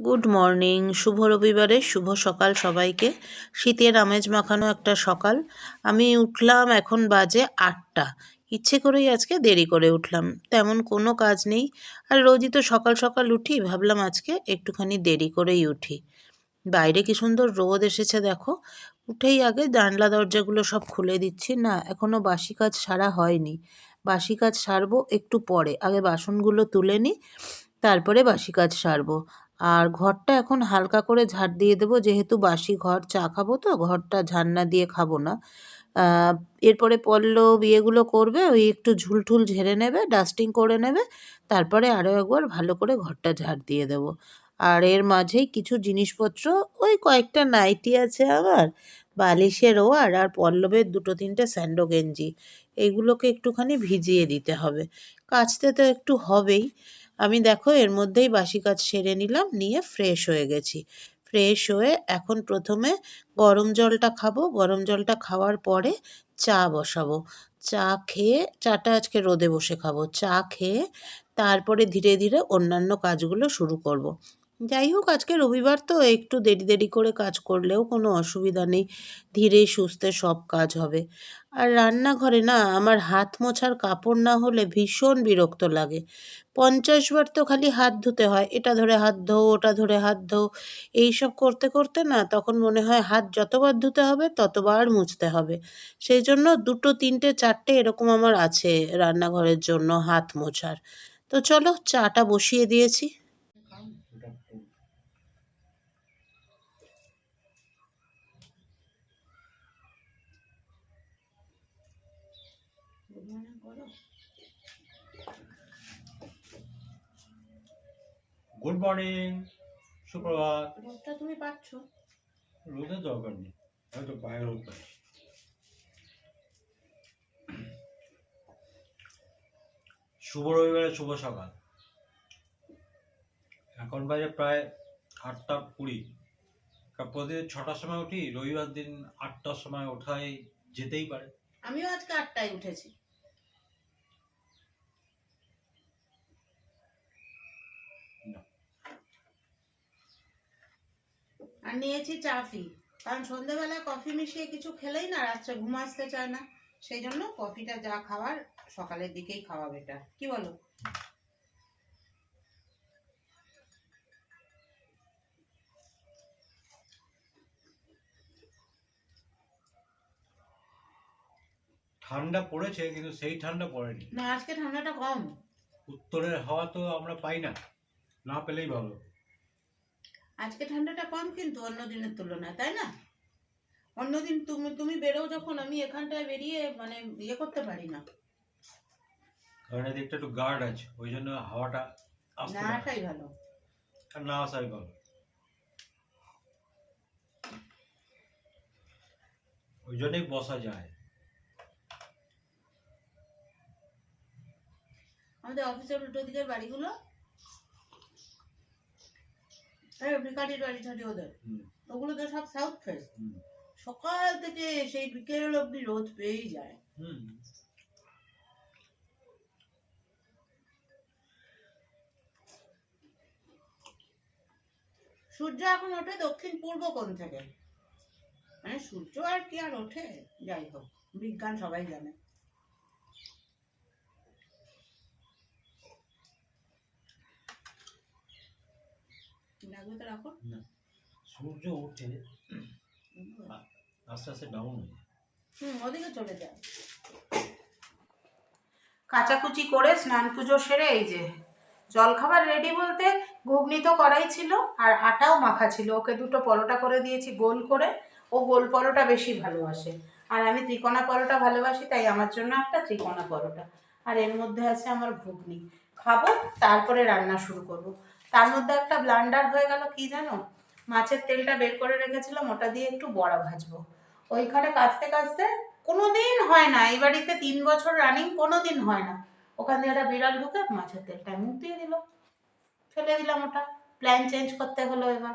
Good morning শুভ রবিবারে, শুভ সকাল সবাইকে। শীতের আমেজ মাখানো একটা সকাল। আমি উঠলাম এখন বাজে আটটা। ইচ্ছে করেই আজকে দেরি করে উঠলাম। তেমন কোনো কাজ নেই। আর রোজই তো সকাল সকাল উঠি, ভাবলাম আজকে একটুখানি দেরি করেই উঠি। বাইরে কি সুন্দর রোদ এসেছে দেখো। উঠেই আগে জানলা দরজাগুলো সব খুলে দিচ্ছি। না এখনও বাসি কাজ সারা হয়নি। বাসি কাজ সারবো একটু পরে। আগে বাসনগুলো তুলে নিই তারপরে বাসি কাজ সারবো। আর ঘরটা এখন হালকা করে ঝাড় দিয়ে দেবো। যেহেতু বাসি ঘর, চা খাব তো, ঘরটা ঝাড় না দিয়ে খাব না। এরপরে পল্লব ইয়েগুলো করবে, ওই একটু ঝুলঠুল ঝেড়ে নেবে, ডাস্টিং করে নেবে, তারপরে আরও একবার ভালো করে ঘরটা ঝাড় দিয়ে দেবো। আর এর মাঝেই কিছু জিনিসপত্র, ওই কয়েকটা নাইটি আছে আমার, বালিশের ওয়ার আর পল্লবের দুটো তিনটে স্যান্ডো গেঞ্জি। এইগুলোকে একটুখানি ভিজিয়ে দিতে হবে। কাচতে তো একটু হবেই। আমি দেখো এর মধ্যেই বাসি কাজ সেরে নিলাম, নিয়ে ফ্রেশ হয়ে গেছি। ফ্রেশ হয়ে এখন প্রথমে গরম জলটা খাব। গরম জলটা খাওয়ার পরে চা বসাবো। চা খেয়ে, চাটা আজকে রোদে বসে খাব। চা খেয়ে তারপরে ধীরে ধীরে অন্যান্য কাজগুলো শুরু করব। যাই হোক, আজকে রবিবার তো একটু দেরি দেরি করে কাজ করলেও কোনো অসুবিধা নেই। ধীরে সুস্থে সব কাজ হবে। আর রান্নাঘরে না, আমার হাত মোছার কাপড় না হলে ভীষণ বিরক্ত লাগে। পঞ্চাশ বার তো খালি হাত ধুতে হয়, এটা ধরে হাত ধো, ওটা ধরে হাত ধো। এইসব করতে করতে না, তখন মনে হয় হাত যতবার ধুতে হবে, ততবার মুছতে হবে। সেই জন্য দুটো, তিনটে, চারটে এরকম আমার আছে রান্নাঘরের জন্য হাত মোছার। তো চলো চাটা বসিয়ে দিয়েছি। গুড মর্নিং সুপ্রভাত। রোদটা তুমি পাচ্ছ? রোদের দরকার নেই। হয়তো বাইরে রোদ পাচ্ছি শুভ রবিবারে শুভ সকাল। এখন বাজে প্রায় আটটা কুড়ি। প্রতিদিন ছটার সময় উঠি রবিবার দিন আটটার সময় ওঠাই যেতেই পারে। আমিও আজকে আটটায় উঠেছি। আর নিয়েছি চাফি। কারণ সন্ধ্যেবেলা কফি মিশিয়ে কিছু খেলেই না রাত্রে ঘুম আসতে চায় না। সেই জন্য কফিটা যা খাওয়ার সকালের দিকেই খাওয়া বেটার কি বলো? ঠান্ডা পড়েছে কিন্তু সেই ঠান্ডা পড়েনি। না আজকে ঠান্ডাটা কম। উত্তরের হাওয়া তো আমরা পাই না। না পেলেই ভালো। আজকে ঠান্ডাটা কম কিন্তু অন্য দিনের তুলনায় তাই না? অন্যদিন তুমি তুমি বেরো যখন আমি এখানটায় বেরিয়ে মানে ইয়ে করতে পারি না। কারণ এদিকটা একটু গার্ড আছে ওই জন্য হাওয়াটা আসতে না। আসাই ভালো। আর না আসাই ভালো। ওই জন্যই বসা যায়। আমাদের অফিসের উল্টো দিকের বাড়িগুলো? এই ভিকারির বাড়ি ওদের। ওগুলো তো সব সাউথ ফেস সকাল থেকে সেই বিকেল অব্দি রোদ পেয়েই যায়। সূর্য এখন ওঠে দক্ষিণ পূর্ব কোণ থেকে। মানে সূর্য আর কি আর ওঠে? যাই হোক বিজ্ঞান সবাই জানে। লাগবে তো রাখো। না, সূর্য ওঠে আস্তে আস্তে ডাউন হয়ে হুম ওদিকে চলে যায়। কাচাকুচি করে স্নান পুজো সেরে এই যে জলখাবার রেডি বলতে ঘুগনি তো করাই ছিল আর আটাও মাখা ছিল। ওকে দুটো পরোটা করে দিয়েছি গোল করে। ও গোল পরোটা বেশি ভালোবাসে। আর আমি ত্রিকোণা পরোটা ভালোবাসি তাই আমার জন্য একটা ত্রিকোণা পরোটা। আর এর মধ্যে আছে আমার ঘুগনি। খাব তারপরে রান্না শুরু করব। তার মধ্যে একটা ব্লান্ডার হয়ে গেল কি জানো? মাছের তেলটা বের করে রেখেছিলাম, ওটা দিয়ে একটু বড়া ভাজবো। ওইখানে কাচতে কাচতে কোনো দিন হয় না, এই বাড়িতে তিন বছর রানিং কোনো দিন হয় না। ওখান দিয়ে একটা বিড়াল ঢুকে মাছের তেলটা মুখ দিয়ে দিল। ফেলে দিলাম ওটা। প্ল্যান চেঞ্জ করতে হলো এবার।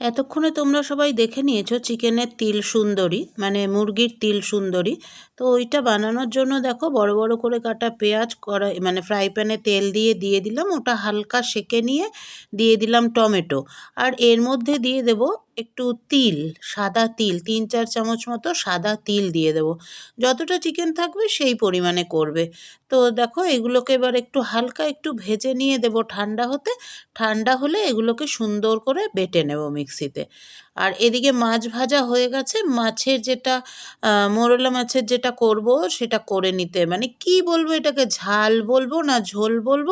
এতক্ষণে তোমরা সবাই দেখে নিয়েছো চিকেনের তিল সুন্দরী মানে মুরগির তিল সুন্দরী। তো ওইটা বানানোর জন্য দেখো বড় বড় করে কাটা পেঁয়াজ করা মানে ফ্রাই প্যানে তেল দিয়ে দিয়ে দিলাম। ওটা হালকা সেকে নিয়ে দিয়ে দিলাম টমেটো। আর এর মধ্যে দিয়ে দেব একটু তিল, সাদা তিল, তিন চার চামচ মতো সাদা তিল দিয়ে দেব। যতটা চিকেন থাকবে সেই পরিমাণে করবে। তো দেখো এগুলোকে এবার একটু হালকা একটু ভেজে নিয়ে দেব ঠান্ডা হতে। ঠান্ডা হলে এগুলোকে সুন্দর করে বেটে নেব মিক্সিতে। আর এদিকে মাছ ভাজা হয়ে গেছে। মাছের যেটা মোরলা মাছের যেটা করব সেটা করে নিতে। মানে কি বলব এটাকে? ঝাল বলব না ঝোল বলব?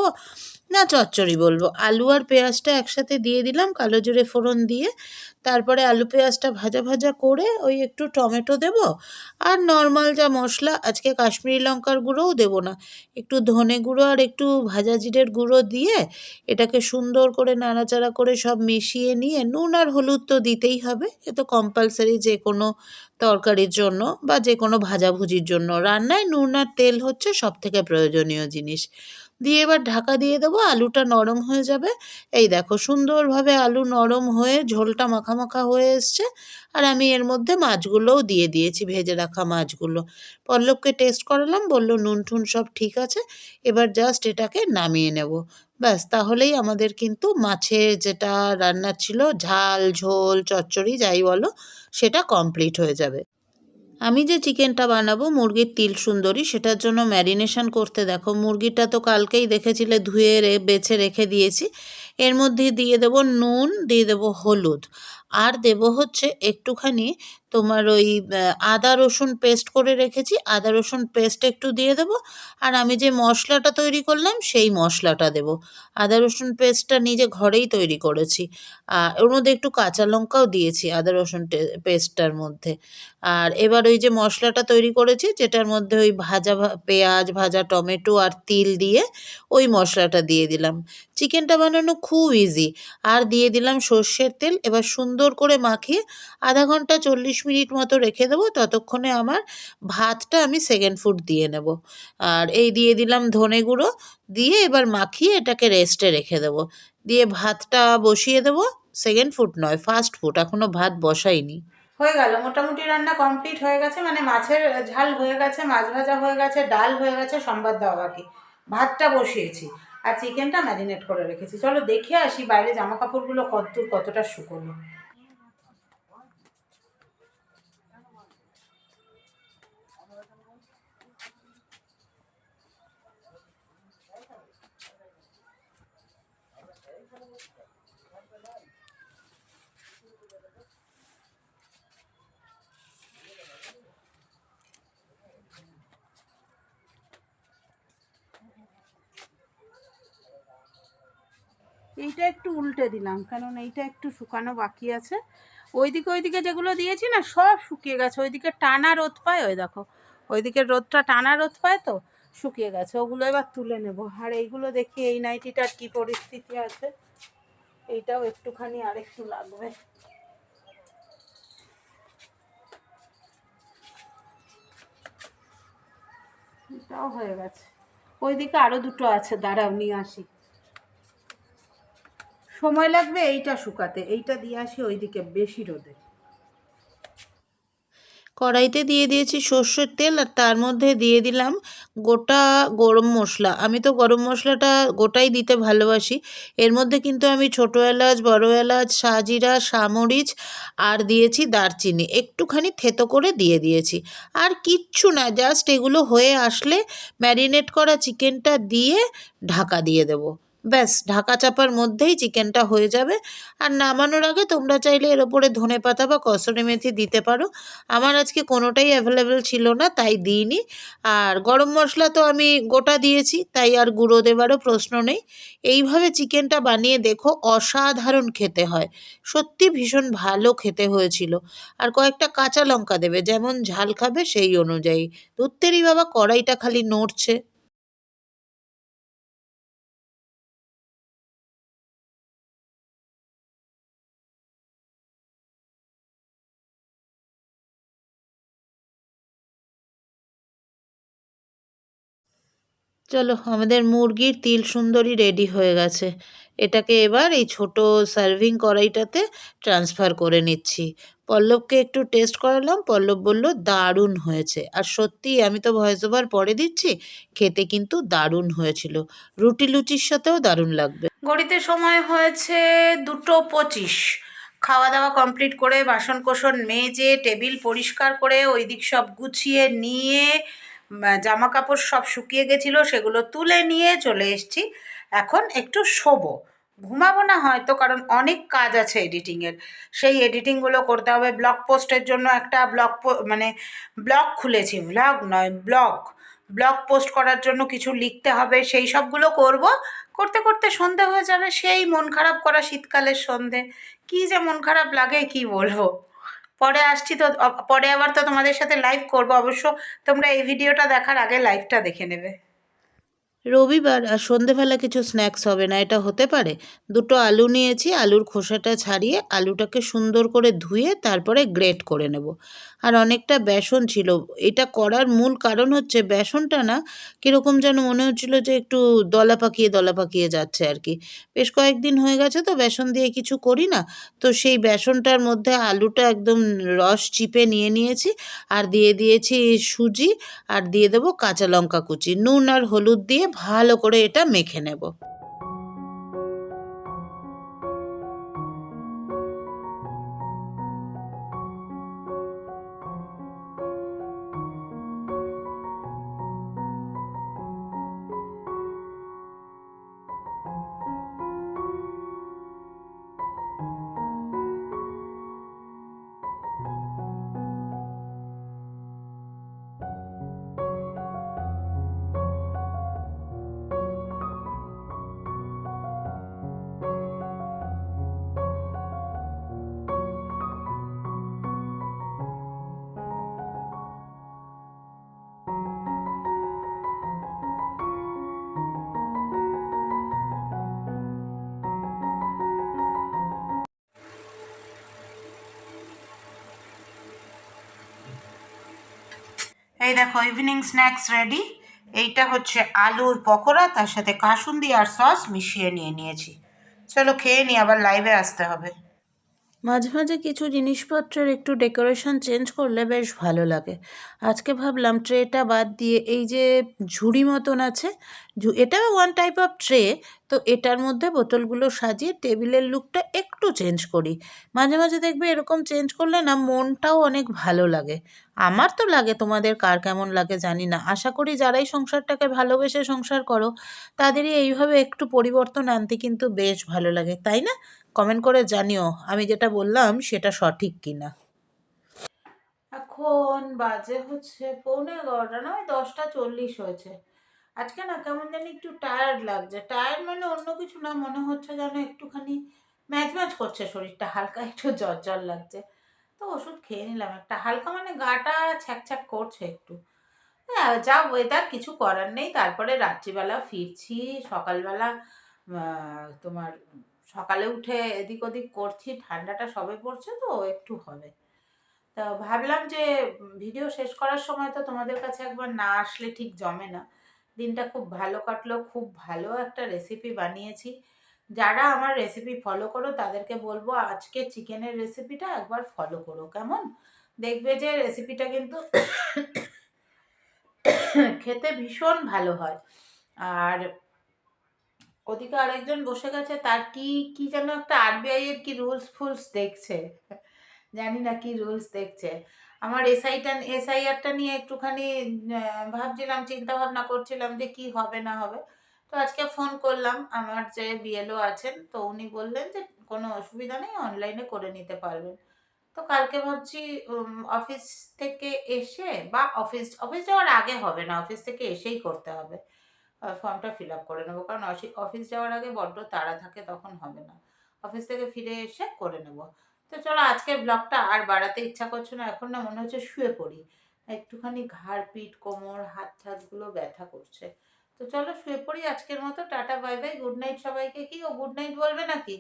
না চচ্চড়ি বলব। আলু আর পেঁয়াজটা একসাথে দিয়ে দিলাম, কালো জিরে ফোড়ন দিয়ে। তারপরে আলু পেঁয়াজটা ভাজা ভাজা করে ওই একটু টমেটো দেব। আর নর্মাল যা মশলা, আজকে কাশ্মীরি লঙ্কার গুঁড়োও দেবো না। একটু ধনে গুঁড়ো আর একটু ভাজা জিরের গুঁড়ো দিয়ে এটাকে সুন্দর করে নাড়াচাড়া করে সব মিশিয়ে নিয়ে, নুন আর হলুদ তো দিতেই হবে। এ তো কম্পালসারি যে কোনো তরকারির জন্য বা যে কোনো ভাজাভুজির জন্য। রান্নায় নুন আর তেল হচ্ছে সব থেকে প্রয়োজনীয় জিনিস। দিয়ে এবার ঢাকা দিয়ে দেবো, আলুটা নরম হয়ে যাবে। এই দেখো সুন্দরভাবে আলু নরম হয়ে ঝোলটা মাখা মাখা হয়ে এসছে। আর আমি এর মধ্যে মাছগুলোও দিয়ে দিয়েছি, ভেজে রাখা মাছগুলো। পল্লবকে টেস্ট করালাম, বলল নুন টুন সব ঠিক আছে, এবার জাস্ট এটাকে নামিয়ে নেব। ব্যাস, তাহলেই আমাদের কিন্তু মাছের যেটা রান্না ছিল, ঝাল, ঝোল, চচ্চড়ি, যাই বলো, সেটা কমপ্লিট হয়ে যাবে। আমি যে চিকেনটা বানাবো, মুরগির তিল সুন্দরী, সেটার জন্য ম্যারিনেশন করতে দেখো। মুরগিটা তো কালকেই দেখেছিলে ধুয়ে রে, বেছে রেখে দিয়েছি। এর মধ্যে দিয়ে দেবো নুন, দিয়ে দেবো হলুদ। আর দেবো হচ্ছে একটুখানি তোমার ওই আদা রসুন পেস্ট করে রেখেছি। আদা রসুন পেস্ট একটু দিয়ে দেবো। আর আমি যে মশলাটা তৈরি করলাম, সেই মশলাটা দেবো। আদা রসুন পেস্টটা নিজে ঘরেই তৈরি করেছি। ওর মধ্যে একটু কাঁচা লঙ্কাও দিয়েছি আদা রসুন পেস্টটার মধ্যে। আর এবার ওই যে মশলাটা তৈরি করেছি, যেটার মধ্যে ওই ভাজা পেঁয়াজ, ভাজা, টমেটো আর তিল দিয়ে ওই মশলাটা দিয়ে দিলাম। চিকেনটা বানানো খুব ইজি আর দিয়ে দিলাম সর্ষের তেল, এবার সুন্দর করে মাখিয়ে আধা ঘণ্টা চল্লিশ মিনিট মতো রেখে দেবো, ততক্ষণে আমার ভাতটা আমি সেকেন্ড ফুড দিয়ে নেব। আর এই দিয়ে দিলাম ধনে গুঁড়ো, দিয়ে এবার মাখিয়ে এটাকে রেস্টে রেখে দেবো। দিয়ে ভাতটা বসিয়ে দেবো সেকেন্ড ফুড নয় ফার্স্ট ফুড এখনও ভাত বসাইনি। হয়ে গেল, মোটামুটি রান্না কমপ্লিট হয়ে গেছে মানে মাছের ঝাল হয়ে গেছে, মাছ ভাজা হয়ে গেছে, ডাল হয়ে গেছে, সম্বাদ দেওয়া বাকি। ভাতটা বসিয়েছি। আর চিকেনটা ম্যারিনেট করে রেখেছি। চলো দেখে আসি বাইরে জামা কাপড়গুলো কতদূর কতটা শুকোলো এইটা একটু উল্টে দিলাম, কারণ এইটা একটু শুকানো বাকি আছে। ওইদিকে ওইদিকে যেগুলো দিয়েছি না, সব শুকিয়ে গেছে। ওইদিকে টানা রোদ পায়, ওই দেখো, ওইদিকে রোদটা টানা রোদ পায় তো, শুকিয়ে গেছে। ওগুলো এবার তুলে নেব। আর এইগুলো দেখি এই নাইটিটার কি পরিস্থিতি আছে। এইটাও একটুখানি আর একটু লাগবে। এটাও হয়ে গেছে। ওইদিকে আরও দুটো আছে, দাঁড়াও, নিয়ে আসি। সময় লাগবে এইটা শুকাতে, এইটা দিয়ে আসি ওইদিকে বেশি রোদে। কড়াইতে দিয়ে দিয়েছি সর্ষের তেল আর তার মধ্যে দিয়ে দিলাম গোটা গরম মশলা। আমি তো গরম মশলাটা গোটাই দিতে ভালোবাসি। এর মধ্যে কিন্তু আমি ছোটো এলাচ, বড় এলাচ, সাজিরা সামরিচ আর দিয়েছি দারচিনি। একটুখানি থেতো করে দিয়ে দিয়েছি। আর কিচ্ছু না, জাস্ট এগুলো হয়ে আসলে ম্যারিনেট করা চিকেনটা দিয়ে ঢাকা দিয়ে দেবো। ব্যাস, ঢাকা চাপার মধ্যেই চিকেনটা হয়ে যাবে। আর নামানোর আগে তোমরা চাইলে এর ওপরে ধনে পাতা বা কসুরি মেথি দিতে পারো। আমার আজকে কোনোটাই অ্যাভেলেবেল ছিল না, তাই দিইনি। আর গরম মশলা তো আমি গোটা দিয়েছি, তাই আর গুঁড়ো দেওয়ারও প্রশ্ন নেই। এইভাবে চিকেনটা বানিয়ে দেখো, অসাধারণ খেতে হয়। সত্যি ভীষণ ভালো খেতে হয়েছিল। আর কয়েকটা কাঁচা লঙ্কা দেবে, যেমন ঝাল খাবে সেই অনুযায়ী। ধুত্তেরই বাবা, কড়াইটা খালি নড়ছে। চলো, আমাদের মুরগির তিল সুন্দরী রেডি হয়ে গেছে। এটাকে এবার এই ছোট সার্ভিং কড়াইটাতে ট্রান্সফার করে নিচ্ছি। পল্লবকে একটু টেস্ট করালাম। পল্লব বলল, দারুণ হয়েছে। আর সত্যি, আমি তো ভয়েস ওভার পরে দিচ্ছি, খেতে কিন্তু দারুণ হয়েছিল। রুটি লুচির সাথেও দারুণ লাগবে। ঘড়িতে সময় হয়েছে দুটো পঁচিশ। খাওয়া দাওয়া কমপ্লিট করে বাসন কোসন মেজে, টেবিল পরিষ্কার করে ওই দিক সব গুছিয়ে নিয়ে জামা কাপড় সব শুকিয়ে গেছিল, সেগুলো তুলে নিয়ে চলে এসেছি। এখন একটু শোবো। ঘুমাবো না হয়তো, কারণ অনেক কাজ আছে এডিটিংয়ের সেই এডিটিংগুলো করতে হবে। ব্লগ পোস্টের জন্য একটা ব্লগ মানে ব্লগ খুলেছি। ব্লগ নয় ব্লগ ব্লগ পোস্ট করার জন্য কিছু লিখতে হবে। সেই সবগুলো করব। করতে করতে সন্ধে হয়ে যাবে। সেই মন খারাপ করা শীতকালের সন্ধে। কী যে মন খারাপ লাগে, কি বলব? পরে আসছি তো পরে আবার তো তোমাদের সাথে লাইভ করব। অবশ্য তোমরা এই ভিডিওটা দেখার আগে লাইভটা দেখে নেবে। রবিবার, আর সন্ধেবেলা কিছু স্ন্যাক্স হবে না, এটা হতে পারে। দুটো আলু নিয়েছি, আলুর খোসাটা ছাড়িয়ে আলুটাকে সুন্দর করে ধুয়ে তারপরে গ্রেট করে নেব। আর অনেকটা বেসন ছিল। এটা করার মূল কারণ হচ্ছে বেসনটা না কীরকম যেন মনে হচ্ছিল যে একটু দলা পাকিয়ে দলা পাকিয়ে যাচ্ছে আর কি। বেশ কয়েকদিন হয়ে গেছে তো বেসন দিয়ে কিছু করি না। তো সেই বেসনটার মধ্যে আলুটা একদম রস চিপে নিয়ে নিয়েছি আর দিয়ে দিয়েছি সুজি আর দিয়ে দেবো কাঁচা লঙ্কা কুচি। নুন আর হলুদ দিয়ে ভালো করে এটা মেখে নেব। এই দেখো ইভিনিং স্ন্যাক্স রেডি এইটা হচ্ছে আলুর পকোড়া, তার সাথে কাসুন্দি আর সস মিশিয়ে নিয়ে নিয়েছি। চলো খেয়ে নিই আবার লাইভে আসতে হবে। মাঝে মাঝে কিছু জিনিসপত্রের একটু ডেকোরেশন চেঞ্জ করলে বেশ ভালো লাগে। আজকে ভাবলাম ট্রেটা বাদ দিয়ে এই যে ঝুড়ি মতন আছে এটা ওয়ান টাইপ অফ ট্রে তো এটার মধ্যে বোতলগুলো সাজিয়ে টেবিলের লুকটা একটু চেঞ্জ করি। মাঝে মাঝে দেখবে এরকম চেঞ্জ করলে না মনটাও অনেক ভালো লাগে। আমার তো লাগে তোমাদের কার কেমন লাগে জানি না। আশা করি যারাই সংসারটাকে ভালোবেসে সংসার করো, তাদেরই এইভাবে একটু পরিবর্তন আনতে কিন্তু বেশ ভালো লাগে, তাই না? কমেন্ট করে জানিও, আমি যেটা বললাম সেটা সঠিক কিনা। এখন বাজে হচ্ছে পৌনে এগারোটা না ওই দশটা চল্লিশ হয়েছে। আজকে না কেমন জানি একটু টায়ার্ড লাগছে। টায়ার্ড মানে অন্য কিছু না, মনে হচ্ছে যেন একটুখানি ম্যাচ ম্যাচ করছে শরীরটা, হালকা একটু জ্বর জ্বর লাগছে। তো ওষুধ খেয়ে নিলাম একটা, হালকা মানে গাটা ছ্যাক করছে একটু। হ্যাঁ যা ওয়েদার কিছু করার নেই, তারপরে রাত্রিবেলা ফিরছি, সকালবেলা তোমার সকালে উঠে এদিক ওদিক করছি, ঠান্ডাটা সবে পড়ছে তো, একটু হবে। তা ভাবলাম যে ভিডিও শেষ করার সময় তো তোমাদের কাছে একবার না আসলে ঠিক জমে না। দিনটা খুব ভালো কাটলো, খুব ভালো একটা রেসিপি বানিয়েছি। যারা আমার রেসিপি ফলো করো, তাদেরকে বলব আজকে চিকেনের রেসিপিটা একবার ফলো করো, কেমন? দেখবে যে রেসিপিটা কিন্তু খেতে ভীষণ ভালো হয়। আর ওদিকে আরেকজন বসে গেছে, তার কি কি যেন একটা আরবিআই এর কি রুলস ফুলস দেখছে। জানি না কি রুলস দেখছে। আমার এসআইটা এসআইআরটা নিয়ে একটুখানি ভাবছিলাম চিন্তা ভাবনা করছিলাম যে কি হবে না হবে। তো আজকে ফোন করলাম, আমার যে বিএলও আছেন, তো উনি বললেন যে কোনো অসুবিধা নেই অনলাইনে করে নিতে পারবেন। তো কালকে ভাবছি অফিস থেকে এসে বা অফিস অফিস যাওয়ার আগে হবে না অফিস থেকে এসেই করতে হবে। ফর্মটা ফিল আপ করে নেব। কারণ অফিস যাওয়ার আগে বড্ড তাড়া থাকে তখন হবে না। অফিস থেকে ফিরে এসে করে নেব। তো চলো আজকের ব্লগটা আর বাড়াতে ইচ্ছা করছে না এখন না মনে হচ্ছে শুয়ে পড়ি। একটুখানি ঘাড় পিঠ কোমর হাত হাতগুলো ব্যথা করছে। তো চলো শুয়ে পড়ি আজকের মতো। Ta-ta bye bye good night সবাইকে। কি ও গুড নাইট বলবে নাকি?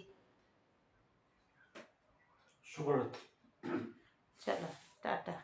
চলো টাটা।